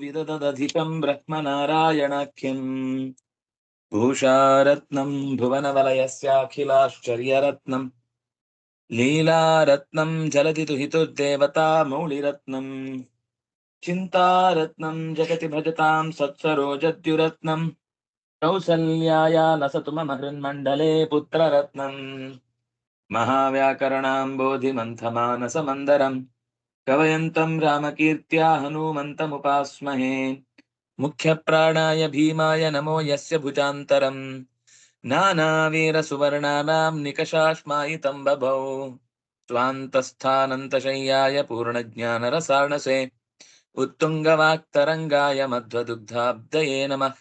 विददधिकं ब्रह्म भूषारत्नं भुवनवलयस्याखिलाश्चर्यरत्नम् लीलारत्नं चलति दुहितुर्देवता मौलिरत्नम् चिन्ता रत्नं जगति भजतां सत्सरो जद्युरत्नं कौसल्याया न मम हृन्मण्डले पुत्ररत्नम् महाव्याकरणाम्बोधिमन्थमानसमन्दरम् कवयन्तम् रामकीर्त्या हनूमन्तमुपास्महे। मुख्यप्राणाय भीमाय नमो यस्य भुजान्तरम्। नानावीरसुवर्णानाम् निकषाश्मायितम् बभौ। स्वान्तस्थानन्तशय्याय पूर्णज्ञानरसार्णसे। उत्तुङ्गवाक्तरङ्गाय मध्वदुग्धाब्दये नमः।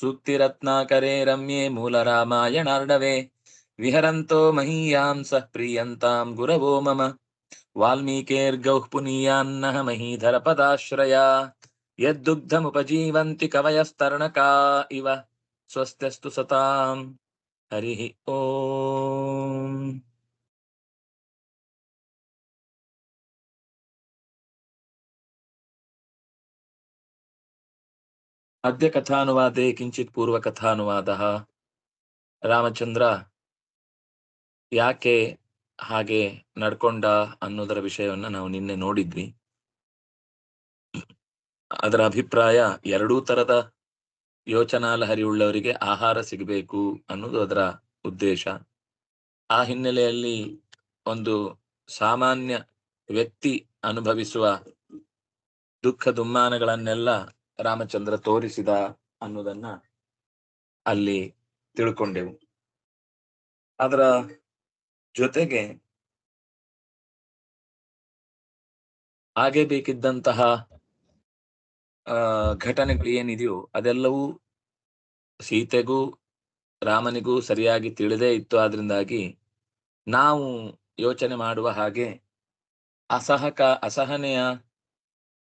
सूक्तिरत्नाकरे रम्ये मूलरामायणार्णवे विहरन्तो महीयांसः प्रीयन्ताम् गुरवो मम। वाल्मीकेर्गौःपुनीयान्नः महीधरपदाश्रया यद्दुग्धमुपजीवन्ति कवयस्तरणका इव। स्वस्त्यस्तु सताम्। हरिः ओम्। अद्य कथानुवादे किञ्चित् पूर्वकथानुवादः। रामचन्द्र, याके ಹಾಗೆ ನಡ್ಕೊಂಡ ಅನ್ನೋದರ ವಿಷಯವನ್ನ ನಾವು ನಿನ್ನೆ ನೋಡಿದ್ವಿ. ಅದರ ಅಭಿಪ್ರಾಯ ಎರಡೂ ತರದ ಯೋಚನಾ ಲಹರಿಯುಳ್ಳವರಿಗೆ ಆಹಾರ ಸಿಗಬೇಕು ಅನ್ನೋದು ಅದರ ಉದ್ದೇಶ. ಆ ಹಿನ್ನೆಲೆಯಲ್ಲಿ ಒಂದು ಸಾಮಾನ್ಯ ವ್ಯಕ್ತಿ ಅನುಭವಿಸುವ ದುಃಖ ದುಮ್ಮಾನಗಳನ್ನೆಲ್ಲ ರಾಮಚಂದ್ರ ತೋರಿಸಿದ ಅನ್ನೋದನ್ನ ಅಲ್ಲಿ ತಿಳ್ಕೊಂಡೆವು. ಅದರ ಜೊತೆಗೆ ಹಾಗೆ ಬೇಕಿದ್ದಂತಹ ಆ ಘಟನೆಗಳು ಏನಿದೆಯೋ ಅದೆಲ್ಲವೂ ಸೀತೆಗೂ ರಾಮನಿಗೂ ಸರಿಯಾಗಿ ತಿಳಿದೇ ಇತ್ತು. ಆದ್ರಿಂದಾಗಿ ನಾವು ಯೋಚನೆ ಮಾಡುವ ಹಾಗೆ ಅಸಹಕ ಅಸಹನೆಯ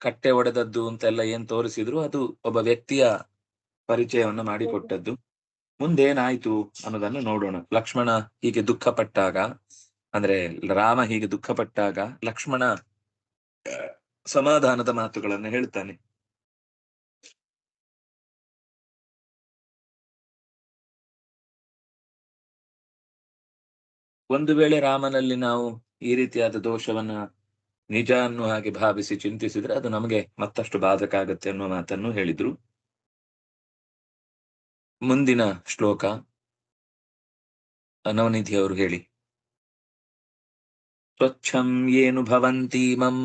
ಕಟ್ಟೆ ಒಡೆದದ್ದು ಅಂತೆಲ್ಲ ಏನ್ ತೋರಿಸಿದ್ರು ಅದು ಒಬ್ಬ ವ್ಯಕ್ತಿಯ ಪರಿಚಯವನ್ನ ಮಾಡಿಕೊಟ್ಟದ್ದು. ಮುಂದೇನಾಯ್ತು ಅನ್ನೋದನ್ನು ನೋಡೋಣ. ಲಕ್ಷ್ಮಣ ಹೀಗೆ ದುಃಖಪಟ್ಟಾಗ, ಅಂದ್ರೆ ರಾಮ ಹೀಗೆ ದುಃಖಪಟ್ಟಾಗ ಲಕ್ಷ್ಮಣ ಸಮಾಧಾನದ ಮಾತುಗಳನ್ನು ಹೇಳ್ತಾನೆ. ಒಂದು ವೇಳೆ ರಾಮನಲ್ಲಿ ನಾವು ಈ ರೀತಿಯಾದ ದೋಷವನ್ನ ನಿಜ ಅನ್ನುವ ಹಾಗೆ ಭಾವಿಸಿ ಚಿಂತಿಸಿದ್ರೆ ಅದು ನಮಗೆ ಮತ್ತಷ್ಟು ಬಾಧಕ ಆಗತ್ತೆ ಅನ್ನುವ ಮಾತನ್ನು ಹೇಳಿದ್ರು. ಮುಂದಿನ ಶ್ಲೋಕ ನವನಿಧಿ ಅವರು ಹೇಳಿ ಸ್ವಚ್ಛಂ ಏನು ಭವಂತೀಮಂ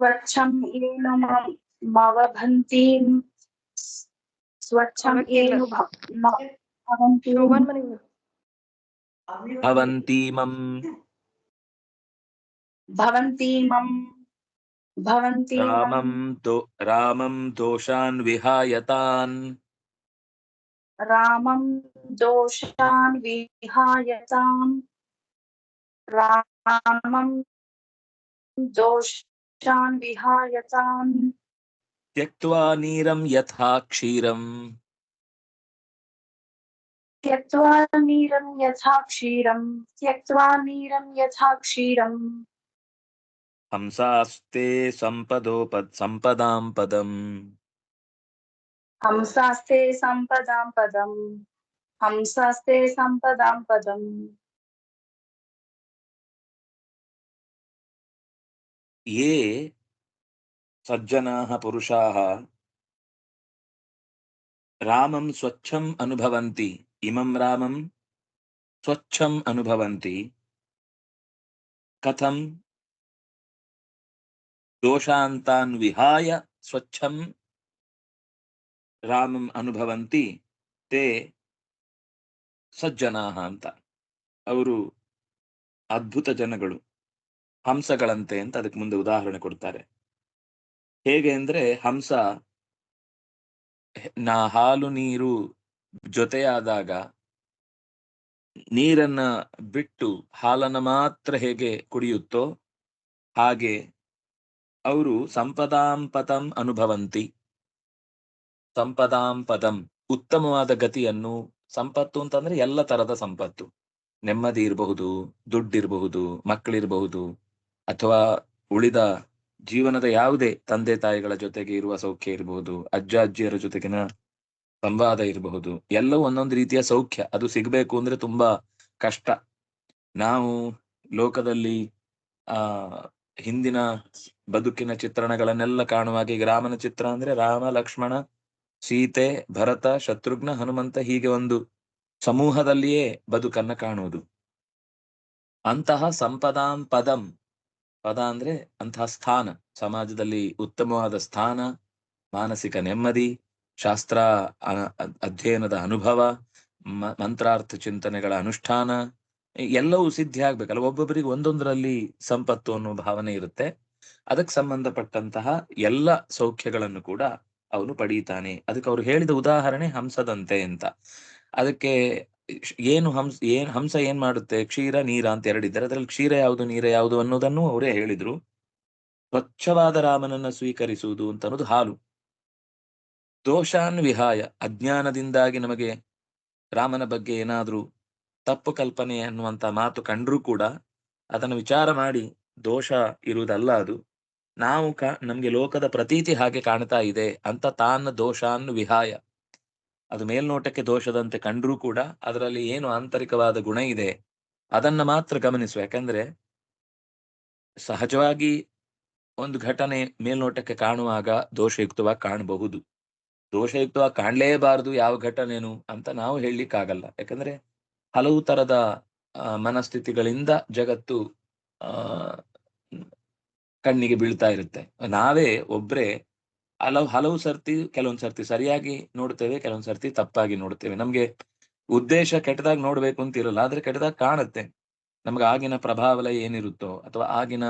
स्वच्छम् येन मम- मवभन्तीं स्वच्छम् येन भ- म- भवन्ति रामं दो रामं दोषान् विहायतान्। रामं दोषान् विहायताम् रामं दोषान् विहायताम् त्यक्त्वा नीरं यथा क्षीरम्। त्यक्त्वा नीरं यथा क्षीरं त्यक्त्वा नीरं यथा क्षीरम्। हंसास्ते सम्पदोपद संपदाम पदम। हंसास्ते संपदाम पदम। हंसास्ते संपदाम पदम। ये सज्जनाः पुरुषाः रामं स्वच्छम् अनुभवन्ति इमं रामं स्वच्छम् अनुभवन्ति। कथं ದೋಷಾಂತಾನ್ ವಿಹಾಯ ಸ್ವಚ್ಛಂ ರಾಮಂ ಅನುಭವಂತಿ ತೇ ಸಜ್ಜನಾ ಅಂತ. ಅವರು ಅದ್ಭುತ ಜನಗಳು, ಹಂಸಗಳಂತೆ ಅಂತ ಅದಕ್ಕೆ ಮುಂದೆ ಉದಾಹರಣೆ ಕೊಡ್ತಾರೆ. ಹೇಗೆ ಅಂದ್ರೆ ಹಂಸ ನಾ ಹಾಲು ನೀರು ಜೊತೆಯಾದಾಗ ನೀರನ್ನ ಬಿಟ್ಟು ಹಾಲನ್ನ ಮಾತ್ರ ಹೇಗೆ ಕುಡಿಯುತ್ತೋ ಹಾಗೆ ಅವರು ಸಂಪದಾಂಪತಂ ಅನುಭವಂತಿ. ಸಂಪದಾಂ ಪದಂ, ಉತ್ತಮವಾದ ಗತಿಯನ್ನು, ಸಂಪತ್ತು ಅಂತಂದ್ರೆ ಎಲ್ಲ ತರದ ಸಂಪತ್ತು. ನೆಮ್ಮದಿ ಇರಬಹುದು, ದುಡ್ಡಿರಬಹುದು, ಮಕ್ಕಳಿರಬಹುದು, ಅಥವಾ ಉಳಿದ ಜೀವನದ ಯಾವುದೇ ತಂದೆ ತಾಯಿಗಳ ಜೊತೆಗೆ ಇರುವ ಸೌಖ್ಯ ಇರಬಹುದು, ಅಜ್ಜ ಅಜ್ಜಿಯರ ಜೊತೆಗಿನ ಸಂವಾದ ಇರಬಹುದು, ಎಲ್ಲವೂ ಒಂದೊಂದು ರೀತಿಯ ಸೌಖ್ಯ. ಅದು ಸಿಗಬೇಕು ಅಂದ್ರೆ ತುಂಬಾ ಕಷ್ಟ. ನಾವು ಲೋಕದಲ್ಲಿ, ಆ, ಹಿಂದಿನ ಬದುಕಿನ ಚಿತ್ರಣಗಳನ್ನೆಲ್ಲ ಕಾಣುವ ಈಗ ರಾಮನ ಚಿತ್ರ ಅಂದ್ರೆ ರಾಮ, ಲಕ್ಷ್ಮಣ, ಸೀತೆ, ಭರತ, ಶತ್ರುಘ್ನ, ಹನುಮಂತ ಹೀಗೆ ಒಂದು ಸಮೂಹದಲ್ಲಿಯೇ ಬದುಕನ್ನ ಕಾಣುವುದು. ಅಂತಹ ಸಂಪದಾಂ ಪದಂ. ಪದ ಅಂದ್ರೆ ಅಂತಹ ಸ್ಥಾನ. ಸಮಾಜದಲ್ಲಿ ಉತ್ತಮವಾದ ಸ್ಥಾನ, ಮಾನಸಿಕ ನೆಮ್ಮದಿ, ಶಾಸ್ತ್ರ ಅಧ್ಯಯನದ ಅನುಭವ ಮಂತ್ರಾರ್ಥ ಚಿಂತನೆಗಳ ಅನುಷ್ಠಾನ ಎಲ್ಲವೂ ಸಿದ್ಧಿ ಆಗ್ಬೇಕಲ್ಲ. ಒಬ್ಬೊಬ್ಬರಿಗೆ ಒಂದೊಂದರಲ್ಲಿ ಸಂಪತ್ತು ಅನ್ನೋ ಭಾವನೆ ಇರುತ್ತೆ. ಅದಕ್ಕೆ ಸಂಬಂಧಪಟ್ಟಂತಹ ಎಲ್ಲ ಸೌಖ್ಯಗಳನ್ನು ಕೂಡ ಅವನು ಪಡೀತಾನೆ. ಅದಕ್ಕೆ ಅವ್ರು ಹೇಳಿದ ಉದಾಹರಣೆ ಹಂಸದಂತೆ ಅಂತ. ಅದಕ್ಕೆ ಏನು ಹಂಸ, ಏನ್ ಹಂಸ ಏನ್ ಮಾಡುತ್ತೆ? ಕ್ಷೀರ, ನೀರ ಅಂತ ಎರಡಿದ್ದಾರೆ. ಅದ್ರಲ್ಲಿ ಕ್ಷೀರ ಯಾವುದು, ನೀರ ಯಾವುದು ಅನ್ನೋದನ್ನು ಅವರೇ ಹೇಳಿದ್ರು. ಸ್ವಚ್ಛವಾದ ರಾಮನನ್ನ ಸ್ವೀಕರಿಸುವುದು ಅಂತ ಅನ್ನೋದು ಹಾಲು. ದೋಷಾನ್ ವಿಹಾಯ ಅಜ್ಞಾನದಿಂದಾಗಿ ನಮಗೆ ರಾಮನ ಬಗ್ಗೆ ಏನಾದ್ರೂ ತಪ್ಪು ಕಲ್ಪನೆ ಅನ್ನುವಂತ ಮಾತು ಕಂಡ್ರೂ ಕೂಡ ಅದನ್ನು ವಿಚಾರ ಮಾಡಿ ದೋಷ ಇರುವುದಲ್ಲ ಅದು. ನಾವು ನಮ್ಗೆ ಲೋಕದ ಪ್ರತೀತಿ ಹಾಗೆ ಕಾಣ್ತಾ ಇದೆ ಅಂತ ತಾನ ದೋಷಾನ್ ವಿಹಾಯ. ಅದು ಮೇಲ್ನೋಟಕ್ಕೆ ದೋಷದಂತೆ ಕಂಡ್ರೂ ಕೂಡ ಅದರಲ್ಲಿ ಏನು ಆಂತರಿಕವಾದ ಗುಣ ಇದೆ, ಅದನ್ನ ಮಾತ್ರ ಗಮನಿಸುವ. ಯಾಕಂದ್ರೆ ಸಹಜವಾಗಿ ಒಂದು ಘಟನೆ ಮೇಲ್ನೋಟಕ್ಕೆ ಕಾಣುವಾಗ ದೋಷಯುಕ್ತವಾಗಿ ಕಾಣಬಹುದು. ದೋಷಯುಕ್ತವಾಗಿ ಕಾಣಲೇಬಾರದು ಯಾವ ಘಟನೆನು ಅಂತ ನಾವು ಹೇಳಲಿಕ್ಕಾಗಲ್ಲ. ಯಾಕಂದ್ರೆ ಹಲವು ತರದ ಮನಸ್ಥಿತಿಗಳಿಂದ ಜಗತ್ತು, ಆ ಕಣ್ಣಿಗೆ ಬೀಳ್ತಾ ಇರುತ್ತೆ. ನಾವೇ ಒಬ್ರೆ ಹಲವು ಹಲವು ಸರ್ತಿ, ಕೆಲವೊಂದ್ ಸರ್ತಿ ಸರಿಯಾಗಿ ನೋಡ್ತೇವೆ, ಕೆಲವೊಂದ್ ಸರ್ತಿ ತಪ್ಪಾಗಿ ನೋಡ್ತೇವೆ. ನಮ್ಗೆ ಉದ್ದೇಶ ಕೆಟ್ಟದಾಗಿ ನೋಡ್ಬೇಕು ಅಂತ ಇರಲ್ಲ, ಆದ್ರೆ ಕೆಟ್ಟದಾಗಿ ಕಾಣುತ್ತೆ. ನಮ್ಗೆ ಆಗಿನ ಪ್ರಭಾವಲ ಏನಿರುತ್ತೋ ಅಥವಾ ಆಗಿನ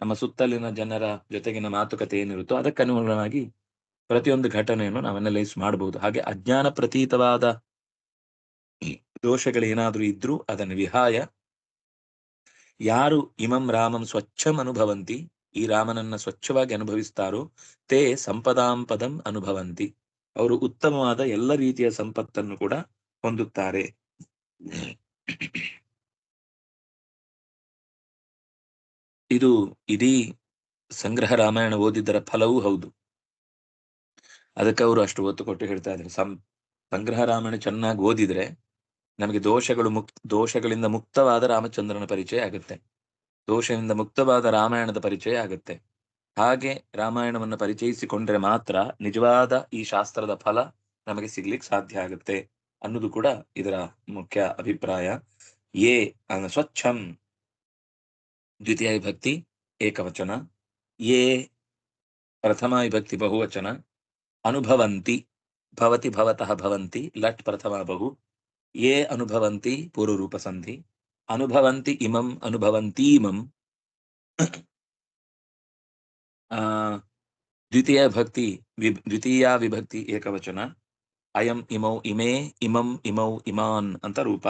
ನಮ್ಮ ಸುತ್ತಲಿನ ಜನರ ಜೊತೆಗಿನ ಮಾತುಕತೆ ಏನಿರುತ್ತೋ ಅದಕ್ಕೆ ಅನುಗುಣವಾಗಿ ಪ್ರತಿಯೊಂದು ಘಟನೆಯನ್ನು ನಾವು ಅನಲೈಸ್ ಮಾಡಬಹುದು ಹಾಗೆ ಅಜ್ಞಾನ ಪ್ರತೀತವಾದ ದೋಷಗಳೇನಾದ್ರೂ ಇದ್ರೂ ಅದನ್ನು ವಿಹಾಯ. ಯಾರು ಇಮಂ ರಾಮಂ ಸ್ವಚ್ಛಂ ಅನುಭವಂತಿ ಈ ರಾಮನನ್ನ ಸ್ವಚ್ಛವಾಗಿ ಅನುಭವಿಸ್ತಾರೋ, ತೇ ಸಂಪದಾಂ ಪದಂ ಅನುಭವಂತಿ. ಅವರು ಉತ್ತಮವಾದ ಎಲ್ಲ ರೀತಿಯ ಸಂಪತ್ತನ್ನು ಕೂಡ ಹೊಂದುತ್ತಾರೆ. ಇದು ಇಡೀ ಸಂಗ್ರಹ ರಾಮಾಯಣ ಓದಿದ್ದರ ಫಲವೂ ಹೌದು. ಅದಕ್ಕೆ ಅವರು ಅಷ್ಟು ಒತ್ತು ಕೊಟ್ಟು ಹೇಳ್ತಾ ಇದ್ದಾರೆ. ಸಂ, ಸಂಗ್ರಹ ರಾಮಾಯಣ ಚೆನ್ನಾಗಿ ಓದಿದ್ರೆ ನಮಗೆ ದೋಷಗಳು ಮುಕ್, ದೋಷಗಳಿಂದ ಮುಕ್ತವಾದ ರಾಮಚಂದ್ರನ ಪರಿಚಯ ಆಗುತ್ತೆ. ದೋಷದಿಂದ ಮುಕ್ತವಾದ ರಾಮಾಯಣದ ಪರಿಚಯ ಆಗುತ್ತೆ. ಹಾಗೆ ರಾಮಾಯಣವನ್ನು ಪರಿಚಯಿಸಿಕೊಂಡ್ರೆ ಮಾತ್ರ ನಿಜವಾದ ಈ ಶಾಸ್ತ್ರದ ಫಲ ನಮಗೆ ಸಿಗ್ಲಿಕ್ಕೆ ಸಾಧ್ಯ ಆಗುತ್ತೆ ಅನ್ನೋದು ಕೂಡ ಇದರ ಮುಖ್ಯ ಅಭಿಪ್ರಾಯ. ಏ ಅನ್ನ ಸ್ವಚ್ಛಂ. ದ್ವಿತೀಯ ವಿಭಕ್ತಿ, ಏಕವಚನ. ಏ ಪ್ರಥಮ ವಿಭಕ್ತಿ ಬಹುವಚನ. ಅನುಭವಂತಿ, ಭವತಿ ಭವತಃ ಭವಂತಿ, ಲಟ್ ಪ್ರಥಮ ಬಹು. ಏ ಅನುಭವಂತಿ, ಪೂರ್ವರೂಪ ಸಂಧಿ. ಅನುಭವಂತಿ ಇಮಂ ಅನುಭವಂತೀಮಂ ಆ ದ್ವಿತೀಯ ಭಕ್ತಿ ವಿಭ್ ದ್ವಿತೀಯ ವಿಭಕ್ತಿ ಏಕವಚನ ಅಯಂ ಇಮೌ ಇಮೇ ಇಮಂ ಇಮೌ ಇಮಾನ್ ಅಂತ ರೂಪ।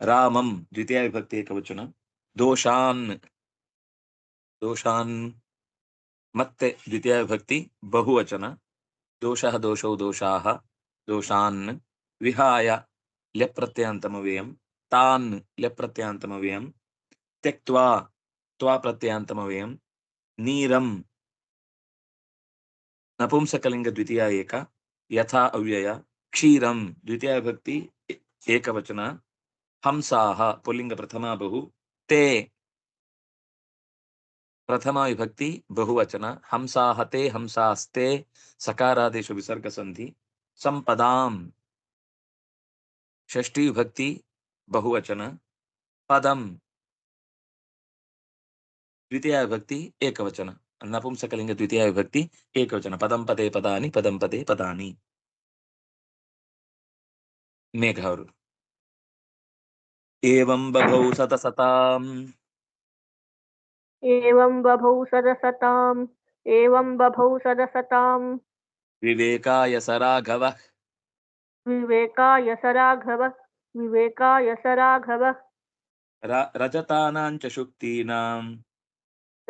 ರಾಮಂ ದ್ವಿತೀಯ ವಿಭಕ್ತಿ ಏಕವಚನ ದೋಷಾನ್ ದೋಷಾನ್ ಮತ್ತೆ ದ್ವಿತೀಯ ವಿಭಕ್ತಿ ಬಹುವಚನ ದೋಷಃ ದೋಷೌ ದೋಷಾಹ ದೋಷಾನ್ ವಿಹಾಯ ಲೆಪ್ರತ್ಯಯಾಂತಮವ್ಯಯಂ ತಾನ್ ಲೆಪ್ರತ್ಯಯಾಂತಮವ್ಯಯಂ ತ್ಯಕ್ತ್ವಾ ತ್ವಾ ಪ್ರತ್ಯಯಾಂತಮವ್ಯಯಂ ನೀರಂ ನಪುಂಸಕಲಿಂಗ ದ್ವಿತೀಯ ಏಕ ಯಥಾ ಅವ್ಯಯ ಕ್ಷೀರಂ ದ್ವಿತೀಯ ವಿಭಕ್ತಿ ಏ- ಏಕವಚನ ಹಂಸಾಹ ಪುಲ್ಲಿಂಗ ಪ್ರಥಮ ಬಹು ತೇ ಪ್ರಥಮ ವಿಭಕ್ತಿ ಬಹುವಚನ ಹಂಸಾಹ ತೇ ಹಂಸಾಸ್ತೆ ಸಕಾರಾದೇಶು ವಿಸರ್ಗ ಸಂಧಿ बहुवचन पदम। द्वितीय विभक्ति एकवचन। नपुंसकलिंग द्वितीय विभक्ति एकवचन। पदम पदे पदा पदम पदे पदा मेघ एवं बभौ सत सता एवं बभौ सदसताम्। एवं बभौ सद सदसताम्। विवेकाय स राघवः। विवेकाय स राघवः। विवेकाय स राघवः रजतानां च शुक्तीनां।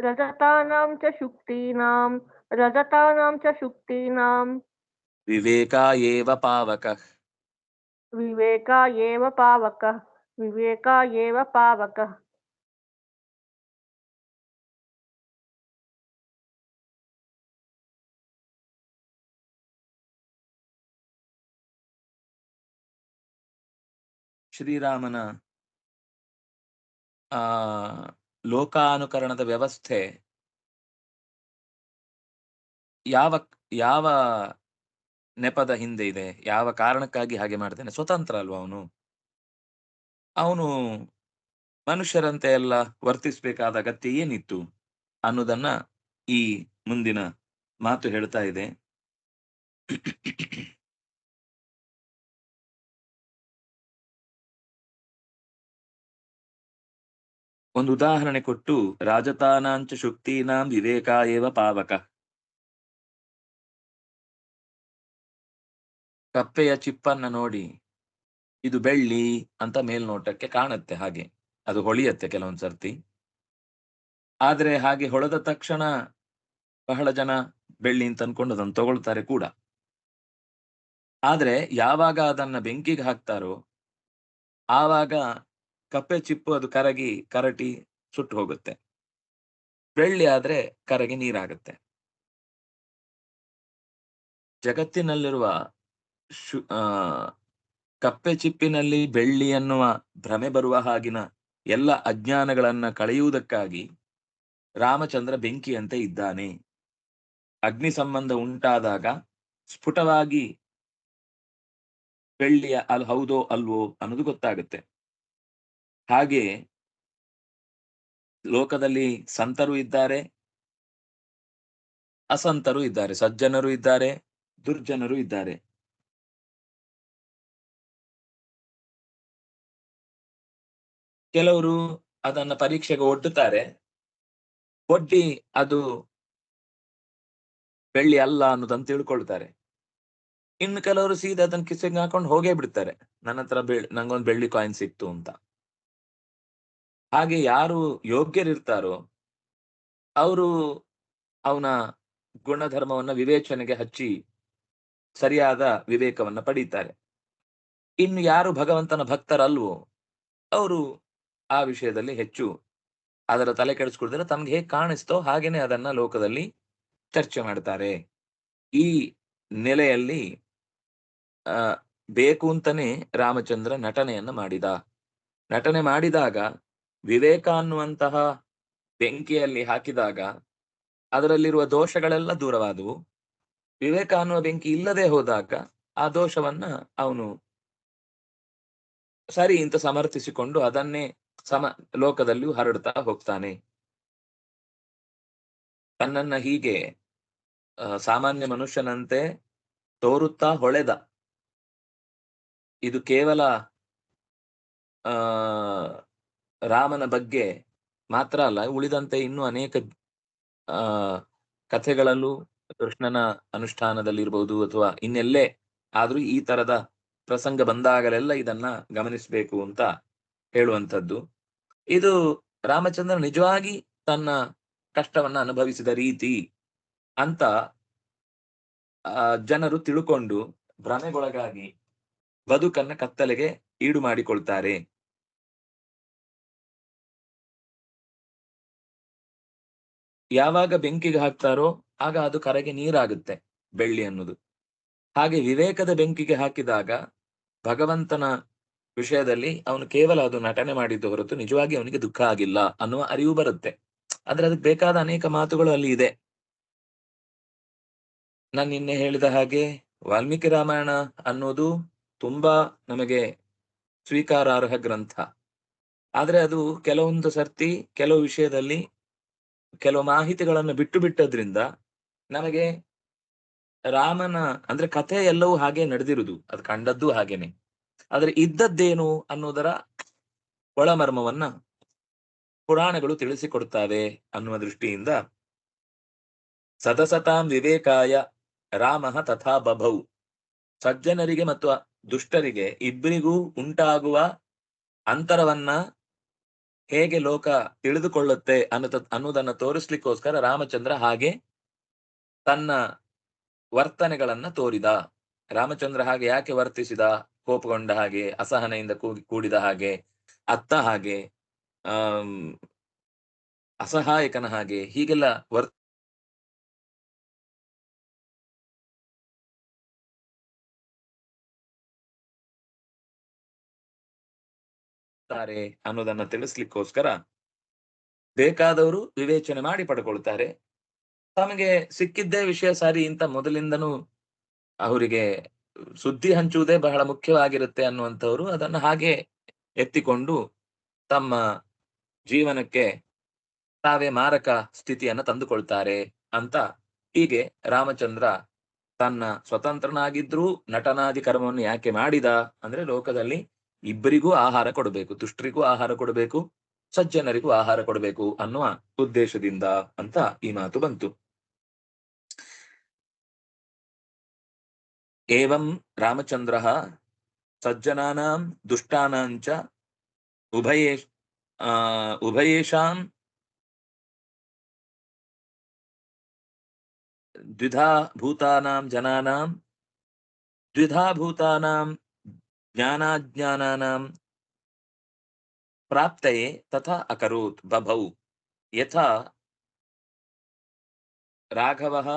रजतानां च शुक्तीनां रजतानां च शुक्तीनां। विवेकायेव पावकः। विवेकायेव पावकः विवेकायेव पावकः। ಶ್ರೀರಾಮನ, ಆ, ಲೋಕಾನುಕರಣದ ವ್ಯವಸ್ಥೆ ಯಾವ ಯಾವ ನೆಪದ ಹಿಂದೆ ಇದೆ, ಯಾವ ಕಾರಣಕ್ಕಾಗಿ ಹಾಗೆ ಮಾಡ್ತಾನೆ, ಸ್ವತಂತ್ರ ಅಲ್ವಾ ಅವನು? ಅವನು ಮನುಷ್ಯರಂತೆ ಎಲ್ಲ ವರ್ತಿಸಬೇಕಾದ ಅಗತ್ಯ ಏನಿತ್ತು ಅನ್ನೋದನ್ನ ಈ ಮುಂದಿನ ಮಾತು ಹೇಳ್ತಾ ಇದೆ. ಒಂದು ಉದಾಹರಣೆ ಕೊಟ್ಟು, ರಾಜತಾನಾಂಚ ಶುಕ್ತೀನಾಂ ವಿವೇಕ ಏವ ಪಾವಕ. ಕಪ್ಪೆಯ ಚಿಪ್ಪನ್ನ ನೋಡಿ, ಇದು ಬೆಳ್ಳಿ ಅಂತ ಮೇಲ್ನೋಟಕ್ಕೆ ಕಾಣತ್ತೆ ಹಾಗೆ, ಅದು ಹೊಳಿಯತ್ತೆ ಕೆಲವೊಂದು ಸರ್ತಿ. ಆದ್ರೆ ಹಾಗೆ ಹೊಳೆದ ತಕ್ಷಣ ಬಹಳ ಜನ ಬೆಳ್ಳಿ ಅಂತ ಅನ್ಕೊಂಡು ಅದನ್ನು ತಗೊಳ್ತಾರೆ ಕೂಡ. ಆದ್ರೆ ಯಾವಾಗ ಅದನ್ನ ಬೆಂಕಿಗೆ ಹಾಕ್ತಾರೋ, ಆವಾಗ ಕಪ್ಪೆ ಚಿಪ್ಪು ಅದು ಕರಗಿ, ಕರಟಿ ಸುಟ್ಟು ಹೋಗುತ್ತೆ ಬೆಳ್ಳಿ ಆದ್ರೆ ಕರಗಿ ನೀರಾಗುತ್ತೆ. ಜಗತ್ತಿನಲ್ಲಿರುವ ಶು ಕಪ್ಪೆ ಚಿಪ್ಪಿನಲ್ಲಿ ಬೆಳ್ಳಿ ಎನ್ನುವ ಭ್ರಮೆ ಬರುವ ಹಾಗಿನ ಎಲ್ಲ ಅಜ್ಞಾನಗಳನ್ನ ಕಳೆಯುವುದಕ್ಕಾಗಿ ರಾಮಚಂದ್ರ ಬೆಂಕಿಯಂತೆ ಇದ್ದಾನೆ. ಅಗ್ನಿ ಸಂಬಂಧ ಉಂಟಾದಾಗ ಸ್ಫುಟವಾಗಿ ಬೆಳ್ಳಿಯ ಅಲ್, ಹೌದೋ ಅಲ್ವೋ ಅನ್ನೋದು ಗೊತ್ತಾಗುತ್ತೆ. ಹಾಗೆ ಲೋಕದಲ್ಲಿ ಸಂತರು ಇದ್ದಾರೆ, ಅಸಂತರು ಇದ್ದಾರೆ, ಸಜ್ಜನರು ಇದ್ದಾರೆ, ದುರ್ಜನರು ಇದ್ದಾರೆ. ಕೆಲವರು ಅದನ್ನ ಪರೀಕ್ಷೆಗೆ ಒಡ್ಡುತ್ತಾರೆ. ಒಡ್ಡಿ ಅದು ಬೆಳ್ಳಿ ಅಲ್ಲ ಅನ್ನೋದನ್ನು ತಿಳ್ಕೊಳ್ತಾರೆ. ಇನ್ನು ಕೆಲವರು ಸೀದಾ ಅದನ್ನ ಕಿಸೆಗೆ ಹಾಕೊಂಡು ಹೋಗೇ ಬಿಡ್ತಾರೆ. ನನ್ನ ಹತ್ರ ಬೆಳ್ ನಂಗೊಂದು ಬೆಳ್ಳಿ ಕಾಯಿನ್ ಸಿಕ್ತು ಅಂತ. ಹಾಗೆ ಯಾರು ಯೋಗ್ಯರಿರ್ತಾರೋ ಅವರು ಅವನ ಗುಣಧರ್ಮವನ್ನ ವಿವೇಚನೆಗೆ ಹಚ್ಚಿ ಸರಿಯಾದ ವಿವೇಕವನ್ನ ಪಡೀತಾರೆ. ಇನ್ನು ಯಾರು ಭಗವಂತನ ಭಕ್ತರಲ್ವೋ ಅವರು ಆ ವಿಷಯದಲ್ಲಿ ಹೆಚ್ಚು ಅದರ ತಲೆ ಕೆಡಿಸ್ಕೊಡಿದ್ರೆ ತಮ್ಗೆ ಹೇಗೆ ಕಾಣಿಸ್ತೋ ಹಾಗೇನೆ ಅದನ್ನ ಲೋಕದಲ್ಲಿ ಚರ್ಚೆ ಮಾಡ್ತಾರೆ. ಈ ನೆಲೆಯಲ್ಲಿ ಆ ಬೇಕು ಅಂತಾನೆ ರಾಮಚಂದ್ರ ನಟನೆಯನ್ನ ಮಾಡಿದ. ನಟನೆ ಮಾಡಿದಾಗ ವಿವೇಕ ಅನ್ನುವಂತಹ ಬೆಂಕಿಯಲ್ಲಿ ಹಾಕಿದಾಗ ಅದರಲ್ಲಿರುವ ದೋಷಗಳೆಲ್ಲ ದೂರವಾದವು. ವಿವೇಕ ಅನ್ನುವ ಬೆಂಕಿ ಇಲ್ಲದೆ ಹೋದಾಗ ಆ ದೋಷವನ್ನ ಅವನು ಸರಿ ಅಂತ ಸಮರ್ಥಿಸಿಕೊಂಡು ಅದನ್ನೇ ಸಮ ಲೋಕದಲ್ಲಿಯೂ ಹರಡ್ತಾ ಹೋಗ್ತಾನೆ. ತನ್ನನ್ನ ಹೀಗೆ ಸಾಮಾನ್ಯ ಮನುಷ್ಯನಂತೆ ತೋರುತ್ತಾ ಹೊಳೆದ. ಇದು ಕೇವಲ, ಆ ರಾಮನ ಬಗ್ಗೆ ಮಾತ್ರ ಅಲ್ಲ, ಉಳಿದಂತೆ ಇನ್ನೂ ಅನೇಕ, ಆ, ಕಥೆಗಳಲ್ಲೂ ಕೃಷ್ಣನ ಅನುಷ್ಠಾನದಲ್ಲಿರ್ಬೋದು ಅಥವಾ ಇನ್ನೆಲ್ಲೇ ಆದ್ರೂ ಈ ತರದ ಪ್ರಸಂಗ ಬಂದಾಗಲೆಲ್ಲ ಇದನ್ನ ಗಮನಿಸಬೇಕು ಅಂತ ಹೇಳುವಂಥದ್ದು. ಇದು ರಾಮಚಂದ್ರ ನಿಜವಾಗಿ ತನ್ನ ಕಷ್ಟವನ್ನ ಅನುಭವಿಸಿದ ರೀತಿ ಅಂತ ಜನರು ತಿಳ್ಕೊಂಡು ಭ್ರಮೆಗೊಳಗಾಗಿ ಬದುಕನ್ನ ಕತ್ತಲೆಗೆ ಈಡು ಮಾಡಿಕೊಳ್ತಾರೆ. ಯಾವಾಗ ಬೆಂಕಿಗೆ ಹಾಕ್ತಾರೋ ಆಗ ಅದು ಕರಗೆ ನೀರಾಗುತ್ತೆ ಬೆಳ್ಳಿ ಅನ್ನೋದು. ಹಾಗೆ ವಿವೇಕದ ಬೆಂಕಿಗೆ ಹಾಕಿದಾಗ ಭಗವಂತನ ವಿಷಯದಲ್ಲಿ ಅವನು ಕೇವಲ ಅದು ನಟನೆ ಮಾಡಿದ್ದು ಹೊರತು ನಿಜವಾಗಿ ಅವನಿಗೆ ದುಃಖ ಆಗಿಲ್ಲ ಅನ್ನುವ ಅರಿವು ಬರುತ್ತೆ. ಆದ್ರೆ ಅದಕ್ಕೆ ಬೇಕಾದ ಅನೇಕ ಮಾತುಗಳು ಅಲ್ಲಿ ಇದೆ. ನಾನು ನಿನ್ನೆ ಹೇಳಿದ ಹಾಗೆ ವಾಲ್ಮೀಕಿ ರಾಮಾಯಣ ಅನ್ನೋದು ತುಂಬಾ ನಮಗೆ ಸ್ವೀಕಾರಾರ್ಹ ಗ್ರಂಥ. ಆದ್ರೆ ಅದು ಕೆಲವೊಂದು ಸರ್ತಿ ಕೆಲವು ವಿಷಯದಲ್ಲಿ ಕೆಲವು ಮಾಹಿತಿಗಳನ್ನು ಬಿಟ್ಟು ಬಿಟ್ಟದ್ರಿಂದ ನಮಗೆ ರಾಮನ, ಅಂದ್ರೆ ಕಥೆ ಎಲ್ಲವೂ ಹಾಗೆ ನಡೆದಿರುದು. ಅದು ಕಂಡದ್ದು ಹಾಗೇನೆ. ಆದ್ರೆ ಇದ್ದದ್ದೇನು ಅನ್ನೋದರ ಒಳಮರ್ಮವನ್ನ ಪುರಾಣಗಳು ತಿಳಿಸಿಕೊಡ್ತಾವೆ ಅನ್ನುವ ದೃಷ್ಟಿಯಿಂದ ಸದಸತಾಂ ವಿವೇಕಾಯ ರಾಮ ತಥಾ ಬಭೌ. ಸಜ್ಜನರಿಗೆ ಮತ್ತು ದುಷ್ಟರಿಗೆ ಇಬ್ಬರಿಗೂ ಉಂಟಾಗುವ ಅಂತರವನ್ನ ಹೇಗೆ ಲೋಕ ತಿಳಿದುಕೊಳ್ಳುತ್ತೆ ಅನ್ನತ ಅನ್ನೋದನ್ನ ತೋರಿಸ್ಲಿಕ್ಕೋಸ್ಕರ ರಾಮಚಂದ್ರ ಹಾಗೆ ತನ್ನ ವರ್ತನೆಗಳನ್ನ ತೋರಿದ. ರಾಮಚಂದ್ರ ಹಾಗೆ ಯಾಕೆ ವರ್ತಿಸಿದ? ಕೋಪಗೊಂಡ ಹಾಗೆ, ಅಸಹನೆಯಿಂದ ಕೂಗಿ ಕೂಡಿದ ಹಾಗೆ, ಅತ್ತ ಹಾಗೆ ಅಸಹಾಯಕನ ಹಾಗೆ ಹೀಗೆಲ್ಲ ವರ್ ತಾರೆ ಅನ್ನೋದನ್ನ ತಿಳಿಸ್ಲಿಕ್ಕೋಸ್ಕರ ಬೇಕಾದವರು ವಿವೇಚನೆ ಮಾಡಿ ಪಡ್ಕೊಳ್ತಾರೆ. ತಮಗೆ ಸಿಕ್ಕಿದ್ದೇ ವಿಷಯ ಸಾರಿ ಇಂತ ಮೊದಲಿಂದನೂ ಅವರಿಗೆ ಸುದ್ದಿ ಹಂಚುವುದೇ ಬಹಳ ಮುಖ್ಯವಾಗಿರುತ್ತೆ ಅನ್ನುವಂಥವ್ರು ಅದನ್ನು ಹಾಗೆ ಎತ್ತಿಕೊಂಡು ತಮ್ಮ ಜೀವನಕ್ಕೆ ತಾವೇ ಮಾರಕ ಸ್ಥಿತಿಯನ್ನ ತಂದುಕೊಳ್ತಾರೆ ಅಂತ ಹೀಗೆ ರಾಮಚಂದ್ರ ತನ್ನ ಸ್ವತಂತ್ರನಾಗಿದ್ರೂ ನಟನಾದಿ ಕರ್ಮವನ್ನು ಯಾಕೆ ಮಾಡಿದ? ಅಂದ್ರೆ ಲೋಕದಲ್ಲಿ ಇಬ್ಬರಿಗೂ ಆಹಾರ ಕೊಡಬೇಕು, ದುಷ್ಟರಿಗೂ ಆಹಾರ ಕೊಡಬೇಕು, ಸಜ್ಜನರಿಗೂ ಆಹಾರ ಕೊಡಬೇಕು ಅನ್ನುವ ಉದ್ದೇಶದಿಂದ ಅಂತ ಈ ಮಾತು ಬಂತು. ಏವಂ ರಾಮಚಂದ್ರ ಸಜ್ಜನಾನಾಂ ದುಷ್ಟಾನಾಂಚ ಉಭಯೇ ಉಭಯೇಷಾಂ ದ್ವಿಧಾ ಭೂತಾನಾಂ ಜನಾನಾಂ ದ್ವಿಧಾ ಭೂತಾನಾಂ ज्ञानाज्ञानानां प्राप्तये तथा अकरोत् बभौ। यथा राघवः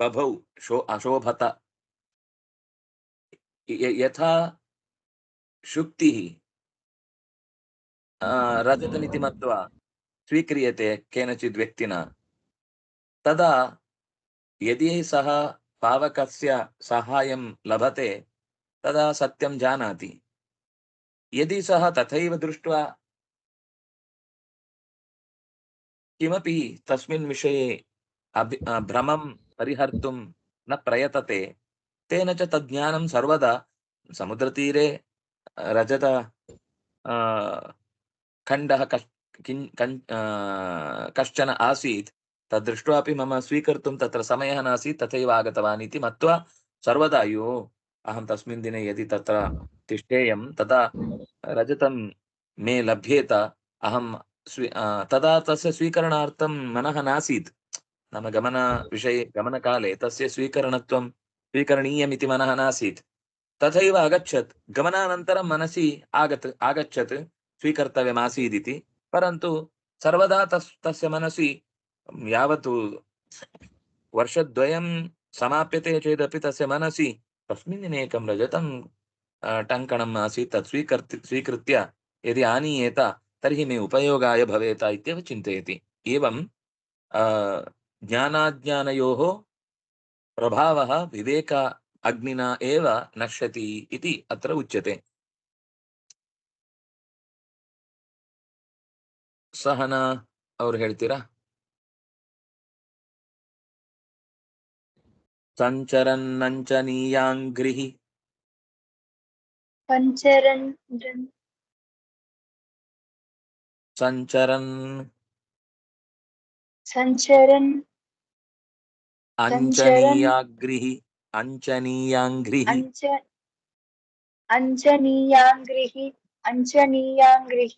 बभौ शो अशोभत। यथा शुक्तिः रजतनीति मत्वा स्वीक्रियते केनचिद् व्यक्तिना। तदा यदि सः पावकस्य साहाय्यं लभते तदा सत्यं जानाति यदि सः तथैव दृष्ट्वा किमपि तस्मिन् विषये अभि अ, भ्रमं परिहर्तुं न प्रयतते तेन च तज्ज्ञानं सर्वदा समुद्रतीरे अ, रजत अ, खण्डः कश् किन् कन् अ, कश्चन आसीत् तद्दृष्ट्वापि मम स्वीकर्तुं तत्र समयः नासीत् तथैव आगतवान् इति मत्वा सर्वदा अयो अहं तस्मिन् दिने यदि तत्र तिष्ठेयं, तदा रजतं मे लभ्येत, अहं स्वी तदा तस्य स्वीकरणार्थं मनः नासीत्। नाम गमनविषये गमनकाले तस्य स्वीकरणत्वं स्वीकरणीयमिति मनः नासीत्। तथैव अगच्छत्, गमनानन्तरं मनसि आगत्, आगच्छत्, स्वीकर्तव्यमासीदिति, परन्तु सर्वदा तस्, तस्य मनसि यावत् वर्षद्वयं समाप्यते चेदपि तस्य मनसि तस्मिन् दिने एकं रजतं अ, टङ्कणम् आसीत् तत् स्वीकर्ति स्वीकृत्य यदि आनीयेत तर्हि मे उपयोगाय भवेत इत्येव चिन्तयति एवं अ, ज्ञानाज्ञानयोः प्रभावः विवेक अग्निना एव नश्यति इति अत्र उच्यते ಸಹನ ಅವ್ರು ಹೇಳ್ತೀರಾ सञ्चरन्नञ्चनीयाङ्घ्रिः सञ्चरन् सञ्चरन्। अञ्चनीयाग्रिः अञ्चनीयाङ्घ्रिः अञ्चनीयाङ्घ्रिः अञ्चनीयाङ्घ्रिः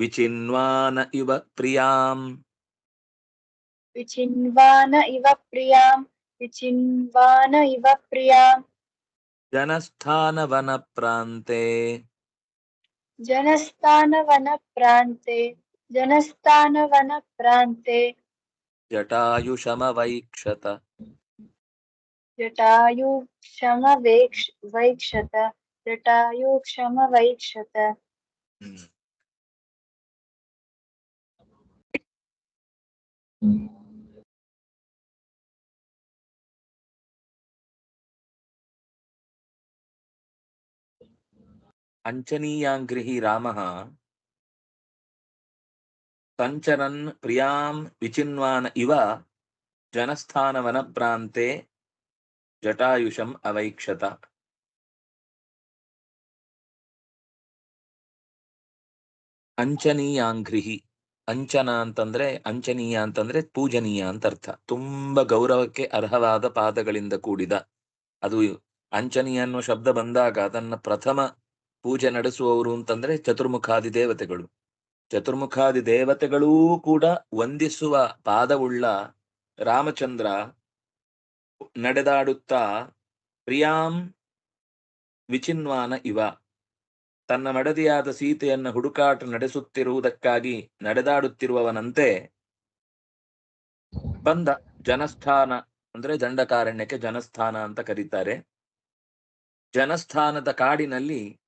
विचिन्वान इव प्रियाम्। विचिन्वान इव प्रियाम्। विचिन्वान इव प्रिया। जनस्थानवनप्रान्ते। जनस्थानवनप्रान्ते। जनस्थानवनप्रान्ते। जटायुषमवैक्षत। जटायुक्षमवेक्ष वैक्षत जटायुक्षमवैक्षत mm. हम्म। ಅಂಚನೀಯಾಂಗ್ರಿಹಿ ರಾಮಃ ಸಂಚರನ್ ಪ್ರಿಯಾಂ ವಿಚಿನ್ವಾನ ಇವ ಜನಸ್ಥಾನ ಪ್ರಾಂತೆ ಜಟಾಯುಷಂ ಅವೈಕ್ಷತ ಅಂಚನೀಯಾಂಗ್ರಿಹಿ ಅಂಚನ ಅಂತಂದ್ರೆ ಅಂಚನೀಯ ಅಂತಂದ್ರೆ ಪೂಜನೀಯ ಅಂತ ಅರ್ಥ. ತುಂಬಾ ಗೌರವಕ್ಕೆ ಅರ್ಹವಾದ ಪಾದಗಳಿಂದ ಕೂಡಿದ. ಅದು ಅಂಚನೀಯ ಅನ್ನೋ ಶಬ್ದ ಬಂದಾಗ ಅದನ್ನ ಪ್ರಥಮ ಪೂಜೆ ನಡೆಸುವವರು ಅಂತಂದ್ರೆ ಚತುರ್ಮುಖಾದಿ ದೇವತೆಗಳು. ಚತುರ್ಮುಖಾದಿ ದೇವತೆಗಳೂ ಕೂಡ ವಂದಿಸುವ ಪಾದವುಳ್ಳ ರಾಮಚಂದ್ರ ನಡೆದಾಡುತ್ತಾ ಪ್ರಿಯಾಂ ವಿಚಿನ್ವಾನ ಇವ. ತನ್ನ ಮಡದಿಯಾದ ಸೀತೆಯನ್ನ ಹುಡುಕಾಟ ನಡೆಸುತ್ತಿರುವುದಕ್ಕಾಗಿ ನಡೆದಾಡುತ್ತಿರುವವನಂತೆ ಬಂದ ಜನಸ್ಥಾನ ಅಂದ್ರೆ ದಂಡಕಾರಣ್ಯಕ್ಕೆ ಜನಸ್ಥಾನ ಅಂತ ಕರೀತಾರೆ. ಜನಸ್ಥಾನದ ಕಾಡಿನಲ್ಲಿ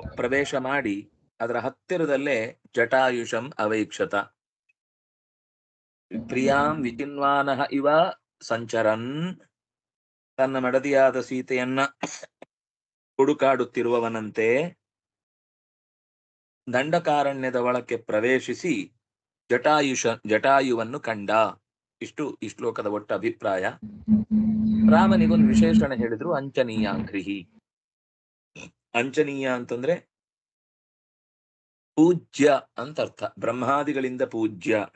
ಪ್ರವೇಶ ಮಾಡಿ ಅದರ ಹತ್ತಿರದಲ್ಲೇ ಜಟಾಯುಷಂ ಅವೈಕ್ಷತ. ಪ್ರಿಯಾಂ ವಿಚಿನ್ವಾನಃ ಇವ ಸಂಚರನ್. ತನ್ನ ಮಡದಿಯಾದ ಸೀತೆಯನ್ನ ಹುಡುಕಾಡುತ್ತಿರುವವನಂತೆ ದಂಡಕಾರಣ್ಯದ ಒಳಕ್ಕೆ ಪ್ರವೇಶಿಸಿ ಜಟಾಯುಷ, ಜಟಾಯುವನ್ನು ಕಂಡ. ಇಷ್ಟು ಈ ಶ್ಲೋಕದ ಒಟ್ಟ ಅಭಿಪ್ರಾಯ. ರಾಮನಿಗೊಂದು ವಿಶೇಷಣ ಹೇಳಿದ್ರು ಅಂಚನೀಯಾಂಘ್ರಿಹಿ. ಅಂಚನೀಯ ಅಂತಂದ್ರೆ ಪೂಜ್ಯ ಅಂತ ಅರ್ಥ. ಬ್ರಹ್ಮಾದಿಗಳಿಂದ ಪೂಜ್ಯ,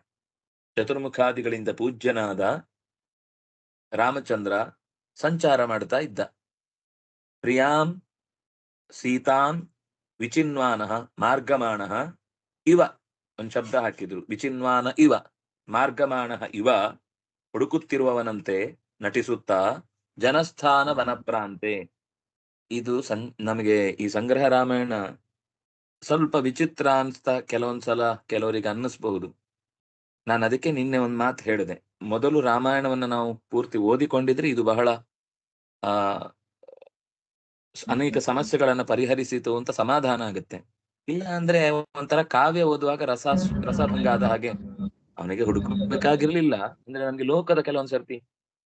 ಚತುರ್ಮುಖಾದಿಗಳಿಂದ ಪೂಜ್ಯನಾದ ರಾಮಚಂದ್ರ ಸಂಚಾರ ಮಾಡ್ತಾ ಇದ್ದ. ಪ್ರಿಯಾಂ, ಸೀತಾಂ, ವಿಚಿನ್ವಾನಃ, ಮಾರ್ಗಮಾಣ, ಇವ. ಒಂದ್ ಶಬ್ದ ಹಾಕಿದ್ರು. ವಿಚಿನ್ವಾನ ಇವ, ಮಾರ್ಗಮಾಣ ಇವ ಹುಡುಕುತ್ತಿರುವವನಂತೆ ನಟಿಸುತ್ತಾ ಜನಸ್ಥಾನ ವನಪ್ರಾಂತೆ ಇದು ಸಂ, ನಮಗೆ ಈ ಸಂಗ್ರಹ ರಾಮಾಯಣ ಸ್ವಲ್ಪ ವಿಚಿತ್ರ ಅನ್ಸ್ತಾ ಕೆಲವೊಂದ್ಸಲ ಕೆಲವರಿಗೆ ಅನ್ನಿಸ್ಬಹುದು. ನಾನು ಅದಕ್ಕೆ ನಿನ್ನೆ ಒಂದ್ ಮಾತು ಹೇಳಿದೆ. ಮೊದಲು ರಾಮಾಯಣವನ್ನ ನಾವು ಪೂರ್ತಿ ಓದಿಕೊಂಡಿದ್ರೆ ಇದು ಬಹಳ, ಆ ಅನೇಕ ಸಮಸ್ಯೆಗಳನ್ನ ಪರಿಹರಿಸಿತು ಅಂತ ಸಮಾಧಾನ ಆಗುತ್ತೆ. ಇಲ್ಲ ಅಂದ್ರೆ ಒಂಥರ ಕಾವ್ಯ ಓದುವಾಗ ರಸ, ರಸಭಂಗ ಆದ ಹಾಗೆ ಅವನಿಗೆ ಹುಡುಕಬೇಕಾಗಿರ್ಲಿಲ್ಲ. ಅಂದ್ರೆ ನಮ್ಗೆ ಲೋಕದ ಕೆಲವೊಂದ್ ಸರ್ತಿ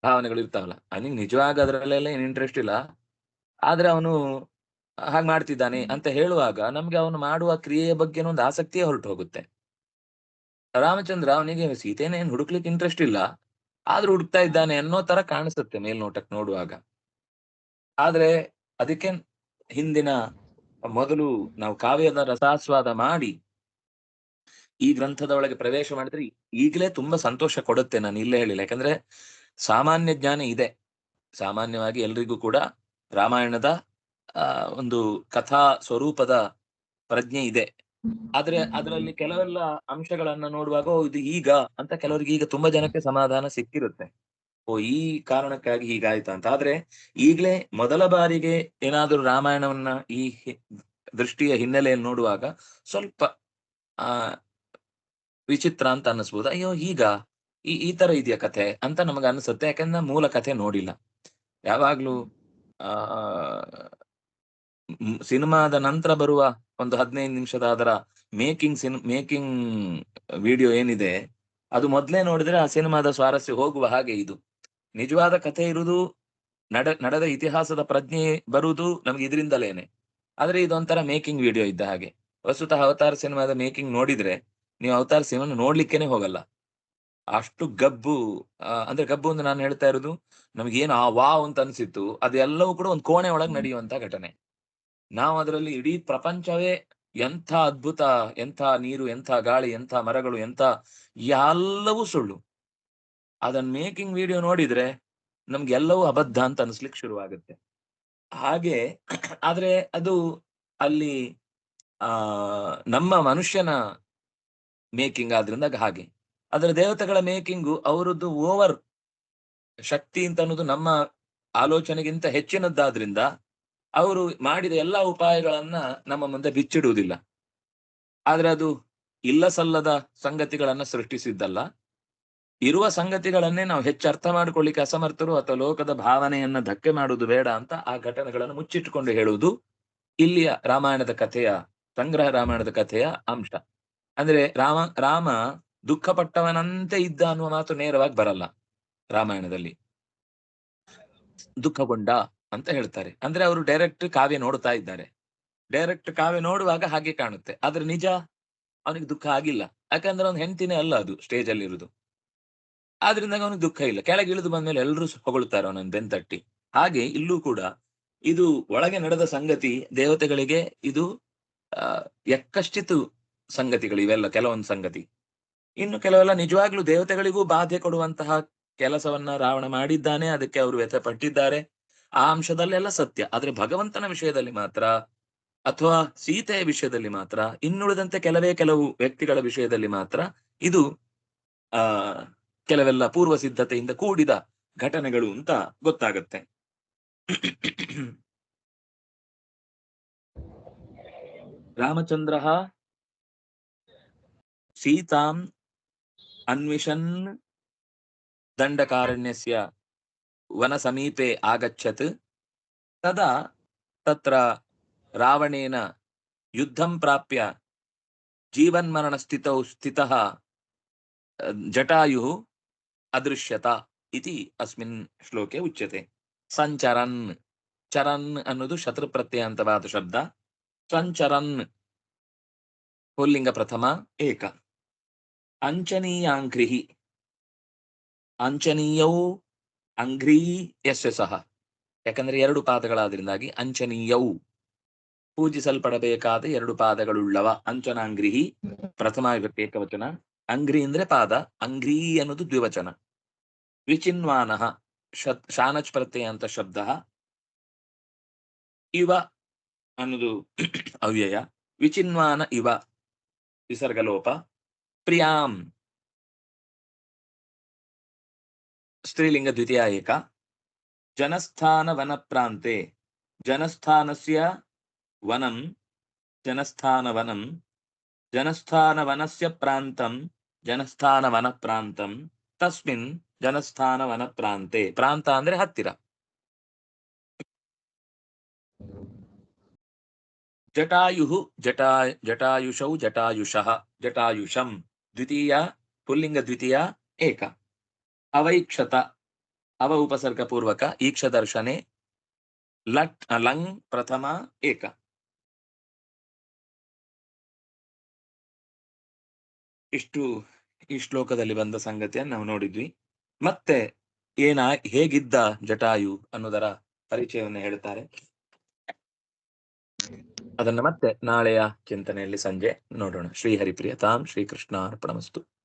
ಭಾವನೆಗಳು ಇರ್ತಾವಲ್ಲ. ಅವನಿಗೆ ನಿಜವಾಗ ಅದರಲ್ಲೆಲ್ಲ ಏನ್ ಇಂಟ್ರೆಸ್ಟ್ ಇಲ್ಲ. ಆದ್ರೆ ಅವನು ಹಾಗೆ ಮಾಡ್ತಿದ್ದಾನೆ ಅಂತ ಹೇಳುವಾಗ ನಮ್ಗೆ ಅವನು ಮಾಡುವ ಕ್ರಿಯೆಯ ಬಗ್ಗೆ ಒಂದು ಆಸಕ್ತಿಯೇ ಹೊರಟು ಹೋಗುತ್ತೆ ರಾಮಚಂದ್ರ ಅವನಿಗೆ ಸೀತೆನೇನು ಹುಡುಕ್ಲಿಕ್ಕೆ ಇಂಟ್ರೆಸ್ಟ್ ಇಲ್ಲ. ಆದ್ರೂ ಹುಡುಕ್ತಾ ಇದ್ದಾನೆ ಅನ್ನೋ ತರ ಕಾಣಿಸುತ್ತೆ ಮೇಲ್ನೋಟಕ್ಕೆ ನೋಡುವಾಗ. ಆದ್ರೆ ಅದಕ್ಕೆ ಹಿಂದಿನ ಮೊದಲು ನಾವು ಕಾವ್ಯದ ರಸಾಸ್ವಾದ ಮಾಡಿ ಈ ಗ್ರಂಥದ ಒಳಗೆ ಪ್ರವೇಶ ಮಾಡಿದ್ರೆ ಈಗಲೇ ತುಂಬಾ ಸಂತೋಷ ಕೊಡುತ್ತೆ ನಾನು ಇಲ್ಲೇ ಹೇಳಿಲ್ಲ ಯಾಕಂದ್ರೆ ಸಾಮಾನ್ಯ ಜ್ಞಾನ ಇದೆ. ಸಾಮಾನ್ಯವಾಗಿ ಎಲ್ರಿಗೂ ಕೂಡ ರಾಮಾಯಣದ ಒಂದು ಕಥಾ ಸ್ವರೂಪದ ಪ್ರಜ್ಞೆ ಇದೆ. ಆದ್ರೆ ಅದರಲ್ಲಿ ಕೆಲವೆಲ್ಲ ಅಂಶಗಳನ್ನ ನೋಡುವಾಗ ಇದು ಈಗ ಅಂತ ಕೆಲವರಿಗೆ ಈಗ ತುಂಬಾ ಜನಕ್ಕೆ ಸಮಾಧಾನ ಸಿಕ್ಕಿರುತ್ತೆ. ಓ, ಈ ಕಾರಣಕ್ಕಾಗಿ ಹೀಗಾಯ್ತಾ ಅಂತ. ಆದ್ರೆ ಈಗ್ಲೇ ಮೊದಲ ಬಾರಿಗೆ ಏನಾದ್ರೂ ರಾಮಾಯಣವನ್ನ ಈ ದೃಷ್ಟಿಯ ಹಿನ್ನೆಲೆಯಲ್ಲಿ ನೋಡುವಾಗ ಸ್ವಲ್ಪ, ಆ, ವಿಚಿತ್ರ ಅಂತ ಅನ್ನಿಸ್ಬೋದು. ಅಯ್ಯೋ, ಈಗ ಈ ಈ ತರ ಇದೆಯಾ ಕಥೆ ಅಂತ ನಮಗೆ ಅನ್ಸುತ್ತೆ ಯಾಕಂದ್ರೆ ಮೂಲ ಕಥೆ ನೋಡಿಲ್ಲ. ಯಾವಾಗ್ಲೂ ಸಿನಿಮಾದ ನಂತರ ಬರುವ ಒಂದು ಹದಿನೈದು ನಿಮಿಷದ ಅದರ ಮೇಕಿಂಗ್ ಸಿನ್, ಮೇಕಿಂಗ್ ವಿಡಿಯೋ ಏನಿದೆ, ಅದು ಮೊದ್ಲೇ ನೋಡಿದ್ರೆ ಆ ಸಿನಿಮಾದ ಸ್ವಾರಸ್ಯ ಹೋಗುವ ಹಾಗೆ ಇದು. ನಿಜವಾದ ಕಥೆ ಇರುವುದು, ನಡ, ನಡೆದ ಇತಿಹಾಸದ ಪ್ರಜ್ಞೆ ಬರುವುದು ನಮ್ಗೆ ಇದರಿಂದಲೇನೆ. ಆದ್ರೆ ಇದೊಂಥರ ಮೇಕಿಂಗ್ ವಿಡಿಯೋ ಇದ್ದ ಹಾಗೆ. ವಸ್ತುತಃ ಅವತಾರ ಸಿನಿಮಾದ ಮೇಕಿಂಗ್ ನೋಡಿದ್ರೆ, ನೀವು ಅವತಾರ ಸಿನಿಮಾ ನೋಡ್ಲಿಕ್ಕೆನೆ ಹೋಗಲ್ಲ. ಅಷ್ಟು ಗಬ್ಬು ಅಂದ್ರೆ ಗಬ್ಬು ಅಂತ ನಾನು ಹೇಳ್ತಾ ಇರೋದು ನಮ್ಗೇನು ಆ ವಾವ್ ಅಂತ ಅನ್ಸಿತ್ತು. ಅದೆಲ್ಲವೂ ಕೂಡ ಒಂದು ಕೋಣೆ ಒಳಗೆ ನಡೆಯುವಂತ ಘಟನೆ. ನಾವು ಅದರಲ್ಲಿ ಇಡೀ ಪ್ರಪಂಚವೇ ಎಂಥ ಅದ್ಭುತ ಎಂಥ ನೀರು ಎಂಥ ಗಾಳಿ ಎಂಥ ಮರಗಳು ಎಂಥ ಎಲ್ಲವೂ ಸುಳ್ಳು. ಅದನ್ನ ಮೇಕಿಂಗ್ ವಿಡಿಯೋ ನೋಡಿದ್ರೆ ನಮ್ಗೆಲ್ಲವೂ ಅಬದ್ಧ ಅಂತ ಅನ್ಸ್ಲಿಕ್ಕೆ ಶುರುವಾಗುತ್ತೆ. ಹಾಗೆ ಆದ್ರೆ ಅದು ಅಲ್ಲಿ ಆ ನಮ್ಮ ಮನುಷ್ಯನ ಮೇಕಿಂಗ್ ಆದ್ರಿಂದ ಹಾಗೆ. ಅದರ ದೇವತೆಗಳ ಮೇಕಿಂಗು ಅವರದ್ದು ಓವರ್ ಶಕ್ತಿ ಅಂತ ಅನ್ನೋದು ನಮ್ಮ ಆಲೋಚನೆಗಿಂತ ಹೆಚ್ಚಿನದ್ದಾದ್ರಿಂದ ಅವರು ಮಾಡಿದ ಎಲ್ಲಾ ಉಪಾಯಗಳನ್ನ ನಮ್ಮ ಮುಂದೆ ಬಿಚ್ಚಿಡುವುದಿಲ್ಲ. ಆದ್ರೆ ಅದು ಇಲ್ಲ ಸಲ್ಲದ ಸಂಗತಿಗಳನ್ನ ಸೃಷ್ಟಿಸಿದ್ದಲ್ಲ. ಇರುವ ಸಂಗತಿಗಳನ್ನೇ ನಾವು ಹೆಚ್ಚು ಅರ್ಥ ಮಾಡಿಕೊಳ್ಳಿಕ್ಕೆ ಅಸಮರ್ಥರು ಅಥವಾ ಲೋಕದ ಭಾವನೆಯನ್ನ ಧಕ್ಕೆ ಮಾಡುವುದು ಬೇಡ ಅಂತ ಆ ಘಟನೆಗಳನ್ನು ಮುಚ್ಚಿಟ್ಟುಕೊಂಡು ಹೇಳುವುದು ಇಲ್ಲಿಯ ರಾಮಾಯಣದ ಕಥೆಯ, ಸಂಗ್ರಹ ರಾಮಾಯಣದ ಕಥೆಯ ಅಂಶ. ಅಂದ್ರೆ ರಾಮ ರಾಮ ದುಃಖಪಟ್ಟವನಂತೆ ಇದ್ದ ಅನ್ನುವ ಮಾತು ನೇರವಾಗಿ ಬರಲ್ಲ ರಾಮಾಯಣದಲ್ಲಿ. ದುಃಖಗೊಂಡ ಅಂತ ಹೇಳ್ತಾರೆ. ಅಂದ್ರೆ ಅವರು ಡೈರೆಕ್ಟ್ ಕಾವ್ಯ ನೋಡ್ತಾ ಇದ್ದಾರೆ. ಡೈರೆಕ್ಟ್ ಕಾವ್ಯ ನೋಡುವಾಗ ಹಾಗೆ ಕಾಣುತ್ತೆ. ಆದ್ರೆ ನಿಜ? ಅವನಿಗೆ ದುಃಖ ಆಗಿಲ್ಲ. ಯಾಕಂದ್ರೆ ಅವ್ನ ಹೆಂಡತಿನೇ ಅಲ್ಲ ಅದು ಸ್ಟೇಜ್ ಅಲ್ಲಿ ಇರುದು. ಆದ್ರಿಂದ ಅವನಿಗೆ ದುಃಖ ಇಲ್ಲ. ಕೆಳಗೆ ಇಳಿದು ಬಂದ್ಮೇಲೆ ಎಲ್ಲರೂ ಹೊಗಳುತ್ತಾರೆ ಅವನನ್ನು ಬೆಂತಟ್ಟಿ. ಹಾಗೆ ಇಲ್ಲೂ ಕೂಡ ಇದು ಒಳಗೆ ನಡೆದ ಸಂಗತಿ ದೇವತೆಗಳಿಗೆ ಇದು ಎಕ್ಕಷ್ಟಿತು ಸಂಗತಿಗಳು ಇವೆಲ್ಲ ಕೆಲವೊಂದು ಸಂಗತಿ. ಇನ್ನು ಕೆಲವೆಲ್ಲ ನಿಜವಾಗ್ಲೂ ದೇವತೆಗಳಿಗೂ ಬಾಧೆ ಕೊಡುವಂತಹ ಕೆಲಸವನ್ನ ರಾವಣ ಮಾಡಿದ್ದಾನೆ, ಅದಕ್ಕೆ ಅವರು ವ್ಯಥಪಟ್ಟಿದ್ದಾರೆ. ಆ ಅಂಶದಲ್ಲೆಲ್ಲ ಸತ್ಯ. ಆದ್ರೆ ಭಗವಂತನ ವಿಷಯದಲ್ಲಿ ಮಾತ್ರ ಅಥವಾ ಸೀತೆಯ ವಿಷಯದಲ್ಲಿ ಮಾತ್ರ, ಇನ್ನುಳಿದಂತೆ ಕೆಲವೇ ಕೆಲವು ವ್ಯಕ್ತಿಗಳ ವಿಷಯದಲ್ಲಿ ಮಾತ್ರ ಇದು, ಆ, ಕೆಲವೆಲ್ಲ ಪೂರ್ವ ಸಿದ್ಧತೆಯಿಂದ ಕೂಡಿದ ಘಟನೆಗಳು ಅಂತ ಗೊತ್ತಾಗುತ್ತೆ. ರಾಮಚಂದ್ರ ಸೀತಾಂ ಅನ್ವಿಷನ್ ದಂಡಕಾರಣ್ಯಸ್ಯ ವನಸಮೀಪೆ ಆಗಚ್ಚತ್ ತದಾ ತತ್ರ ರಾವಣೇನ ಯುದ್ಧಂ ಪ್ರಾಪ್ಯ ಜೀವನ್ಮರಣ ಸ್ಥಿತೌ ಸ್ಥಿತಃ ಜಟಾಯುಃ ಅದೃಶ್ಯತ ಇತಿ ಅಸ್ಮಿನ್ ಶ್ಲೋಕೆ ಉಚ್ಯತೆ. ಸಂಚರನ್, ಚರನ್ ಅನ್ನೋದು ಶತ್ರು ಪ್ರತ್ಯಯಂತವಾದ ಶಬ್ದ. ಸಂಚರನ್, ಪುಲ್ಲಿಂಗ ಪ್ರಥಮ, ಏಕ. ಅಂಚನೀಯಾಂಘ್ರಿಹಿ ಅಂಚನೀಯೌ ಅಂಘ್ರೀ ಯಸ್ಯ ಸಹ. ಯಾಕಂದ್ರೆ ಎರಡು ಪಾದಗಳಾದ್ರಿಂದಾಗಿ ಅಂಚನೀಯೌ. ಪೂಜಿಸಲ್ಪಡಬೇಕಾದ ಎರಡು ಪಾದಗಳುಳ್ಳವ ಅಂಚನಾಂಗ್ರಿಹಿ, ಪ್ರಥಮ ವಿಭಕ್ತಿ ಏಕವಚನ. ಅಂಗ್ರಿ ಅಂದ್ರೆ ಪಾದ, ಅಂಗ್ರೀ ಅನ್ನೋದು ದ್ವಿವಚನ. ವಿಚಿನ್ವಾನಃ ಶಾನಚ್ ಪ್ರತ್ಯಯ ಅಂತ ಶಬ್ದ. ಇವ ಅನ್ನೋದು ಅವ್ಯಯ ವಿಚಿನ್ವಾನ ಇವ ವಿಸರ್ಗಲೋಪ ಪ್ರಿಯಾಂ ಸ್ತ್ರೀಲಿಂಗ ದ್ವಿತೀಯ ಏಕ ಜನಸ್ಥಾನ ವನ ಪ್ರಾಂತೆ ಜನಸ್ಥಾನಸ್ಯ ವನಂ ಜನಸ್ಥಾನವನಂ ಜನಸ್ಥಾನವನಸ್ಯ ಪ್ರಾಂತಂ ಜನಸ್ಥಾನವನ ಪ್ರಾಂತಂ ತಸ್ಮಿನ್ ಜನಸ್ಥಾನವನ ಪ್ರಾಂತೆ ಪ್ರಾಂತ ಅಂದ್ರೆ ಹತ್ತಿರ ಜಟಾಯು ಜಟಾ ಜಟಾಯುಷೌ ಜಟಾಯುಷಃ ಜಟಾಯುಷಂ ದ್ವಿತೀಯ, ಪುಲ್ಲಿಂಗ ದ್ವಿತೀಯ, ಏಕ. ಅವೈಕ್ಷತ, ಅವ ಉಪಸರ್ಗ ಪೂರ್ವಕ ಈಕ್ಷ ದರ್ಶನೆ ಲಟ್ ಲಂಗ್, ಪ್ರಥಮ, ಏಕ. ಇಷ್ಟು, ಈ ಶ್ಲೋಕದಲ್ಲಿ ಬಂದ ಸಂಗತಿಯನ್ನು ನಾವು ನೋಡಿದ್ವಿ. ಮತ್ತೆ ಏನ, ಹೇಗಿದ್ದ ಜಟಾಯು ಅನ್ನೋದರ ಪರಿಚಯವನ್ನು ಹೇಳ್ತಾರೆ. ಅದನ್ನ ಮತ್ತೆ ನಾಳೆಯ ಚಿಂತನೆಯಲ್ಲಿ ಸಂಜೆ ನೋಡೋಣ. ಶ್ರೀ ಹರಿಪ್ರಿಯತಾಂ ಶ್ರೀಕೃಷ್ಣ ಅರ್ಪಣಮಸ್ತು